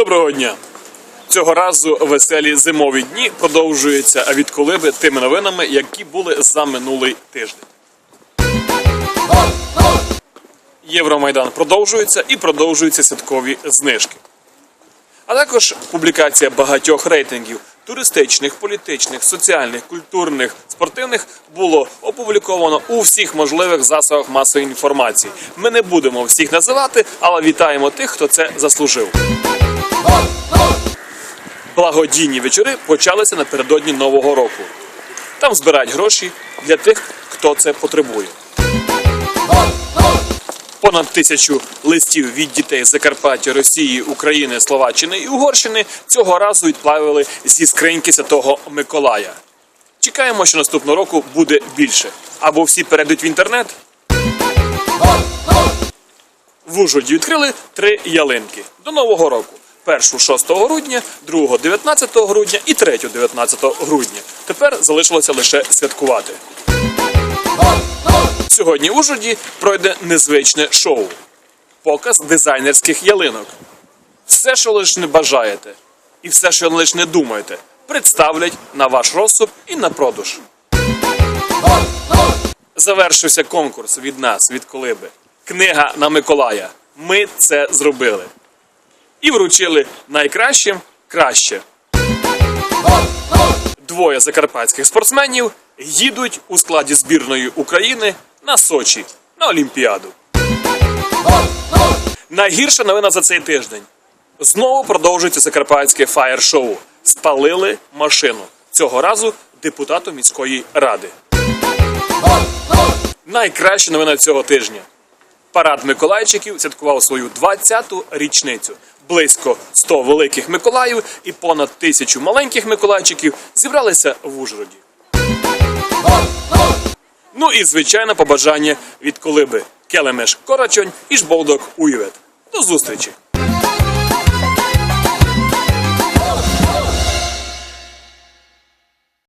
Доброго дня! Цього разу веселі зимові дні продовжуються від колиби тими новинами, які були за минулий тиждень. Євромайдан продовжується і продовжуються святкові знижки. А також публікація багатьох рейтингів туристичних, політичних, соціальних, культурних, спортивних було опубліковано у всіх можливих засобах масової інформації. Ми не будемо всіх називати, але вітаємо тих, хто це заслужив. Благодійні вечори почалися напередодні Нового року. Там збирають гроші для тих, хто це потребує. Понад тисячу листів від дітей Закарпаття, Росії, України, Словаччини і Угорщини цього разу відправили зі скриньки Святого Миколая. Чекаємо, що наступного року буде більше. Або всі перейдуть в інтернет. В Ужгороді відкрили три ялинки до Нового року. Першу 6 грудня, другу 19 грудня і третю 19 грудня. Тепер залишилося лише святкувати. Сьогодні в Ужгороді пройде незвичне шоу. Показ дизайнерських ялинок. Все, що лише не бажаєте, і все, що лише не думаєте, представлять на ваш розсуд і на продаж. Завершився конкурс від нас, від колиби. Книга на Миколая. Ми це зробили. І вручили найкращим краще. Двоє закарпатських спортсменів їдуть у складі збірної України на Сочі на Олімпіаду. Найгірша новина за цей тиждень. Знову продовжується закарпатське фаєр-шоу. Спалили машину. Цього разу депутату міської ради. Найкраща новина цього тижня. Парад Миколайчиків святкував свою 20-ту річницю. Близько 100 великих Миколаїв і понад тисячу маленьких Миколайчиків зібралися в Ужгороді. Ну і звичайне побажання від колиби Келемеш Корачонь і Жболдок Уйвет. До зустрічі!